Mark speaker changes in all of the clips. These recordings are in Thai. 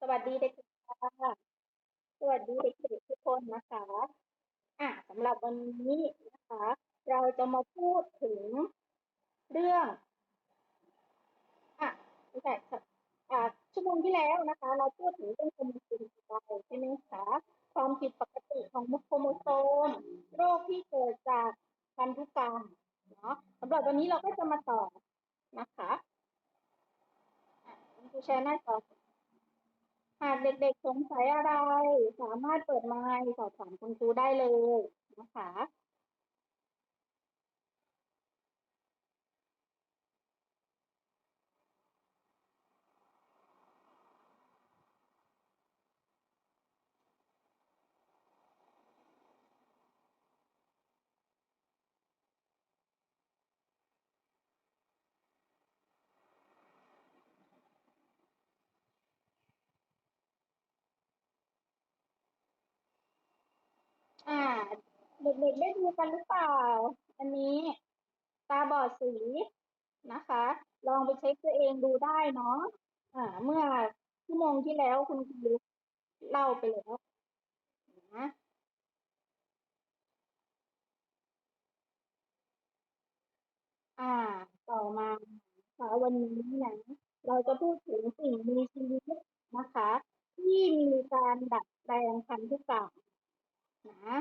Speaker 1: สวัสดีเด็กๆค่ะสวัสดีเด็กๆทุกคนนะคะอะสำหรับวันนี้นะคะ เราจะมาพูดถึงเรื่องอะไม่ใช่อะชั่วโมงที่แล้วนะคะ เราพูดถึงเรื่องโครโมโซมใช่ไหมคะความผิดปกติของโครโมโซม โรคที่เกิดจากพันธุกรรมเนาะสำหรับวันนี้เราก็จะมาต่อนะคะอะคุณแชร์หน้าจอ หากเด็กๆสงสัยอะไร สามารถเปิดไมค์สอบถามคุณครูได้เลยนะคะ อ่า เด็กๆได้ดูกันหรือเปล่า อันนี้ ตาบอดสีนะคะ ลองไปเช็คตัวเองดูได้เนาะอ่า เมื่อชั่วโมงที่แล้วคุณครูเล่าไปแล้วนะอ่า ต่อมาค่ะวันนี้นะเราจะพูดถึงสิ่งมีชีวิตนะคะ ที่มีการดัดแปลงพันธุกรรม นะ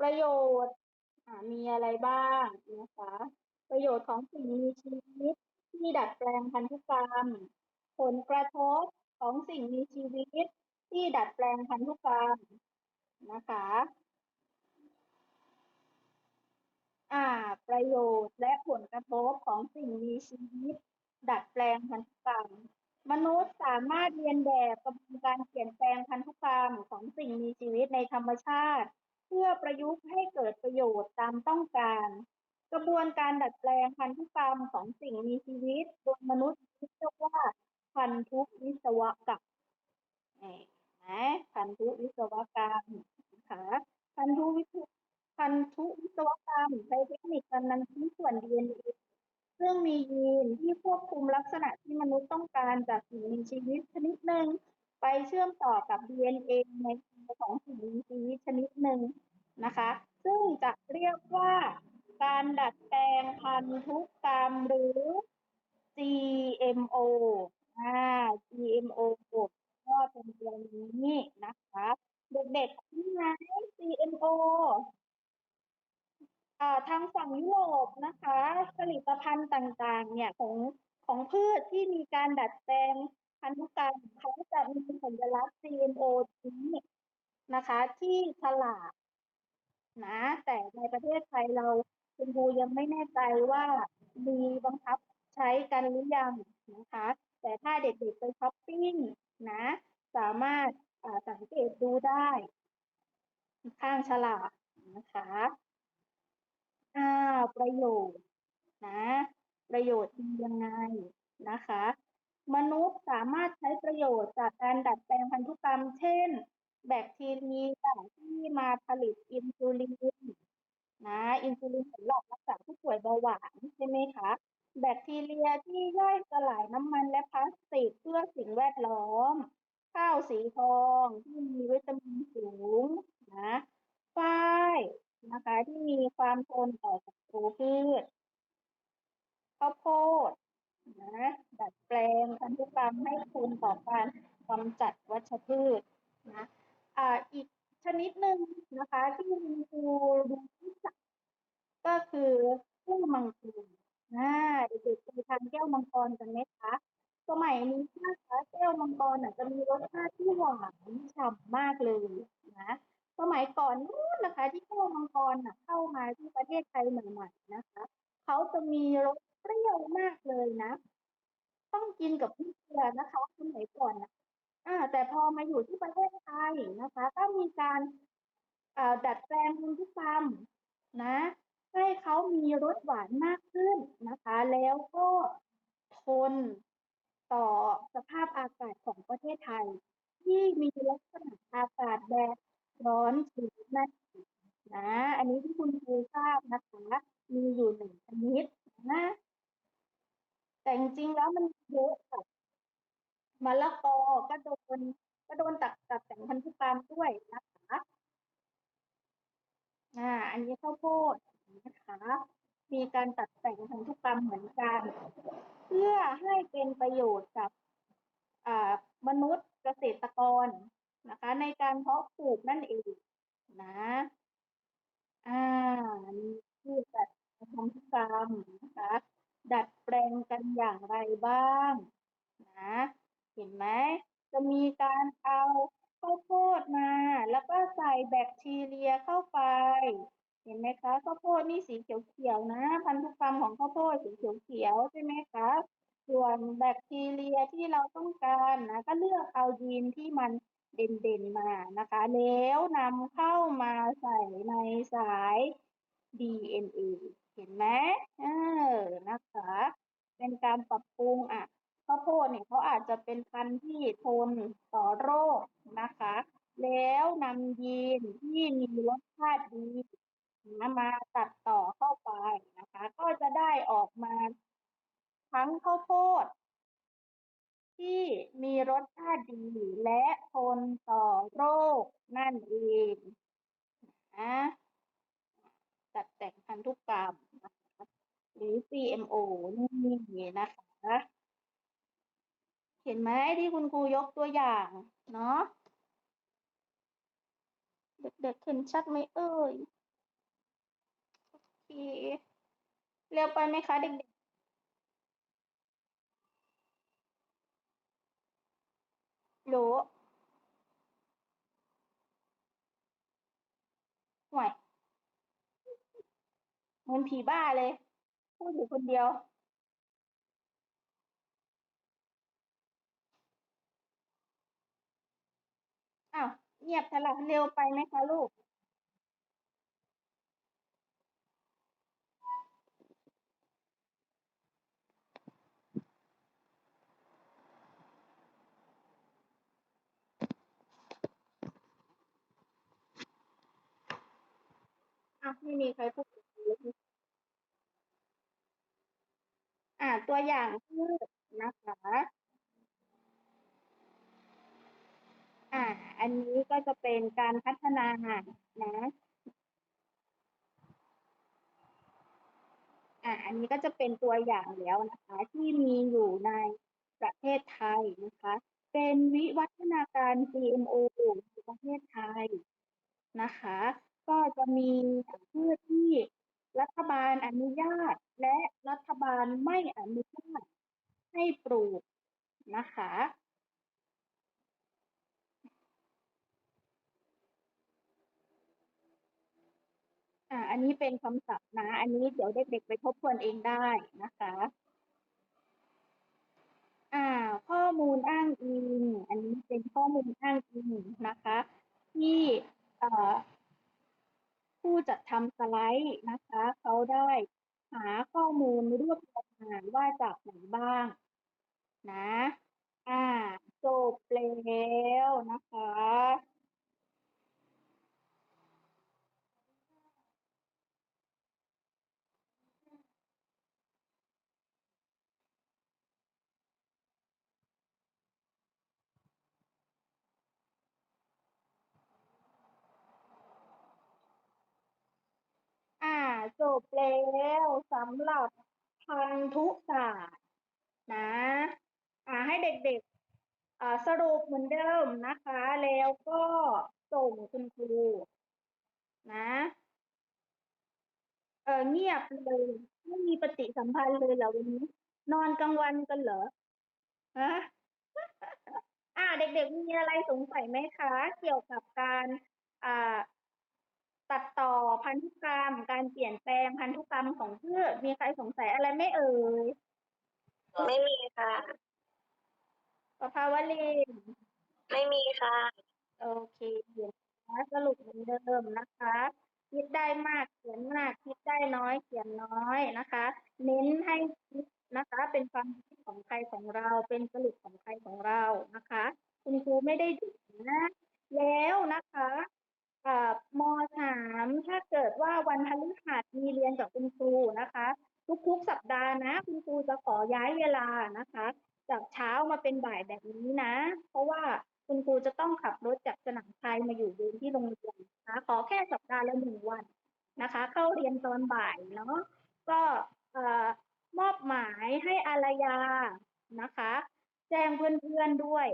Speaker 1: ประโยชน์มีอะไรบ้างนะคะประโยชน์ของสิ่งมีชีวิตที่ดัดแปลงพันธุกรรม ผลกระทบของสิ่งมีชีวิตที่ดัดแปลงพันธุกรรมนะคะอ่า ประโยชน์และผลกระทบของสิ่งมีชีวิต ดัดแปลงพันธุกรรม มนุษย์สามารถเรียนแบบกระบวนการเปลี่ยนแปลงพันธุกรรมของสิ่งมีชีวิตในธรรมชาติ เพื่อประยุกต์ให้เกิดประโยชน์ตามต้องการ กระบวนการดัดแปลงพันธุกรรมของสิ่งมีชีวิตโดยมนุษย์เรียกว่าพันธุวิศวกรรมนะพันธุวิศวกรรมนะคะพันธุวิศพันธุวิศวกรรมใช้เทคนิคการนำชิ้นส่วน DNA ซึ่งมียีนที่ควบคุมลักษณะที่มนุษย์ต้องการจากสิ่งมีชีวิตชนิดหนึ่ง ไปเชื่อมต่อกับ DNA ในของสิ่งมีชีวิตชนิดหนึ่งนะคะ ซึ่งจะเรียกว่าการดัดแปลงพันธุกรรมหรือ GMO อ่า GMO ก็เป็นตัวนี้นะคะ เด็กๆนี่ไง GMO ทางฝั่งยุโรปนะคะ ผลิตภัณฑ์ต่างๆ เนี่ยของของพืชที่มีการดัดแปลงพันธุกรรมเขาจะมีสัญลักษณ์ GMO นี้นะคะ ที่ฉลากนะ แต่ในประเทศไทยเราคุณครูยังไม่แน่ใจว่ามีบังคับใช้กันหรือยังนะคะ แต่ถ้าเด็กๆไปช้อปปิ้งนะ สามารถสังเกตดูได้ ข้างฉลากนะคะาประโยชน์นะประโยชน์ดียังไงนะคะ มนุษย์สามารถใช้ประโยชน์จากการดัดแปลงพันธุกรรม เช่น แบคทีเรียที่มาผลิตอินซูลินนะอินซูลินสำหรับรักษาผู้ป่วยเบาหวานใช่ไหมคะแบคทีเรียที่ย่อยสลายน้ำมันและพลาสติกเพื่อสิ่งแวดล้อม ข้าวสีทองที่มีวิตามินสูงนะฝ้ายนะคะที่ มีความทนต่อศัตรูพืชข้าวโพดนะดัดแปลงพันธุกรรมให้ทนต่อการกำจัดวัชพืชนะอ่าอีกชนิดหนึ่งนะคะที่มีครูดูที่จักก็คือแก้มังกรนะเด็กๆเคยทานแก้วมังกรกันไหมคะสมัยนี้นะคะแก้วมังกรจะมีรสชาติที่หวานฉ่ำมากเลยนะ สมัยก่อนนู้นนะคะ ที่แก้วมังกรเข้ามาที่ประเทศไทยใหม่ๆนะคะเขาจะมีรสเปรี้ยวมากเลยนะ ต้องกินกับพริกเกลือนะคะสมัยก่อนนะอ่า แต่พอมาอยู่ที่ประเทศไทยนะคะ ก็มีการดัดแปลงพันธุกรรมนะให้เขามีรสหวานมากขึ้นนะคะ แล้วก็ทนต่อสภาพอากาศของประเทศไทย ที่มีลักษณะอากาศแบบ ร้อนชื้นนั่นนะอันนี้ที่คุณครูทราบนะคะมีอยู่หนึ่งชนิดนะแต่จริงๆแล้วมันเยอะค่ะมะละกอก็โดนก็โดนตัดตัดแต่งพันธุกรรมด้วยนะคะอ่าอันนี้ข้าวโพดนะคะมีการตัดแต่งพันธุกรรมเหมือนกัน เพื่อให้เป็นประโยชน์กับอ่ามนุษย์เกษตรกร นะคะ ในการเพาะปลูกนั่นเองนะ อ่านี่คือตัดพันธุกรรมนะคะ ดัดแปลงกันอย่างไรบ้างนะเห็นไหมจะมีการเอาข้าวโพดมา แล้วก็ใส่แบคทีเรียเข้าไป เห็นไหมคะข้าวโพดนี่สีเขียวๆนะ พันธุกรรมของข้าวโพดสีเขียวๆใช่ไหมคะส่วนแบคทีเรียที่เราต้องการนะ ก็เลือกเอายีนที่มัน เด่นๆมานะคะ แล้วนำเข้ามาใส่ในสาย DNA เห็นไหมเออนะคะ เป็นการปรับปรุงอะข้าวโพดเนี่ยเขาอาจจะเป็นพันธุ์ที่ทนต่อโรคนะคะ แล้วนำยีนที่มีรสชาติดีนะมาตัดต่อเข้าไปนะคะ ก็จะได้ออกมาทั้งข้าวโพด รสชาติดีและทนต่อโรคนั่นเองนะตัดแต่งพันธุกรรม หรือ GMO นี่นะคะเห็นไหมที่คุณครูยกตัวอย่าง เนาะเด็กๆเห็นชัดไหมเอ่ยโอเคเร็วไปไหมคะเด็ก รู้ห่วยเหมือนผีบ้าเลย พูดอยู่คนเดียว อ้าว เงียบทะละเร็วไปไหมคะลูก ไม่มีใครพูดอ่า ตัวอย่างพืชนะคะ อ่า อันนี้ก็จะเป็นการพัฒนานะอ่าอันนี้ก็จะเป็นตัวอย่างแล้วนะคะ ที่มีอยู่ในประเทศไทยนะคะ เป็นวิวัฒนาการ GMO ในประเทศไทยนะคะ ก็จะมีพืชที่รัฐบาลอนุญาต และรัฐบาลไม่อนุญาตให้ปลูกนะคะอ่าอันนี้เป็นคำศัพท์นะ อันนี้เดี๋ยวเด็กๆไปทบทวนเองได้นะคะ อ่า ข้อมูลอ้างอิง อันนี้เป็นข้อมูลอ้างอิงนะคะ ที่เอ่อ ผู้จัดทำสไลด์นะคะ เขาได้หาข้อมูลรวบรวมมาว่าจากไหนบ้างนะ อ่าจบแล้วนะคะ อ่า จบแล้วสำหรับพันธุศาสตร์นะอ่าให้เด็กๆอ่าสรุปเหมือนเดิมนะคะ แล้วก็ส่งคุณครูนะเออเงียบเลยไม่มีปฏิสัมพันธ์เลยเหรอวันนี้ นอนกลางวันกันเหรอฮะอ่าเด็กๆมีอะไรสงสัยไหมคะ เกี่ยวกับการอ่า พันธุกรรม การเปลี่ยนแปลงพันธุกรรมของพืชมีใครสงสัยอะไรไหม่เอ่ย
Speaker 2: ไม่มีค่ะ
Speaker 1: ประภาวลีน
Speaker 2: ไม่มีค่ะ
Speaker 1: โอเคเดี๋ยวนะสรุปเหมือนเดิมนะคะ คิดได้มากเขียนมาก คิดได้น้อย เขียนน้อยนะคะ เน้นให้คิดนะคะ เป็นความคิดของใครของเราเป็นสรุปของใครของเรานะคะ คุณครูไม่ได้ดุนะแล้วนะคะอ่ามสามถ้าเกิด ว่าวันพฤหัสมีเรียนกับคุณครูนะคะ ทุกๆสัปดาห์นะ คุณครูจะขอย้ายเวลานะคะ จากเช้ามาเป็นบ่ายแบบนี้นะ เพราะว่าคุณครูจะต้องขับรถจากสนามชัยมาอยู่เรียนที่โรงเรียนนะคะขอแค่สัปดาห์ละหนึ่งวันนะคะ เข้าเรียนตอนบ่ายเนาะก็มอบหมายให้อารยานะคะ แจ้งเพื่อนๆด้วย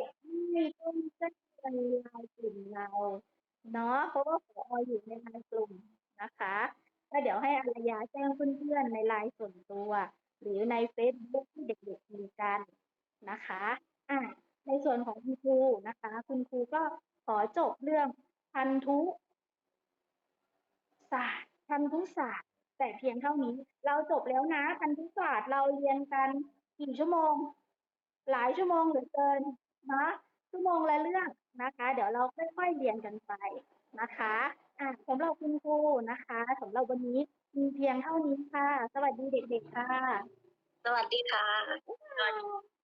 Speaker 1: ให้ต้องแจ้งในลน์กลุ่มเราเนาะเพราะว่าผออยู่ในไลน์กลุ่ม นะคะแล้วเดี๋ยวให้อารยาแจ้งเพื่อนๆในไลน์ส่วนตัว หรือในเฟซบุ๊กที่เด็กๆมีกันนะคะอะในส่วนของคุณครูนะคะ คุณครูก็ขอจบเรื่องพันธุศาสตร์พันธุศาสตร์ แต่เพียงเท่านี้ เราจบแล้วนะพันธุศาสตร์เราเรียนกันกี่ชั่วโมง หลายชั่วโมงเหลือเกินนะชั่วโมงละเรื่องนะคะ เดี๋ยวเราค่อยๆเรียนกันไปนะคะ อะสำหรับคุณครูนะคะสำหรับวันนี้มีเพียงเท่านี้ค่ะ สวัสดีเด็กๆค่ะ
Speaker 2: สวัสดีค่ะ
Speaker 1: บ๊ายบาย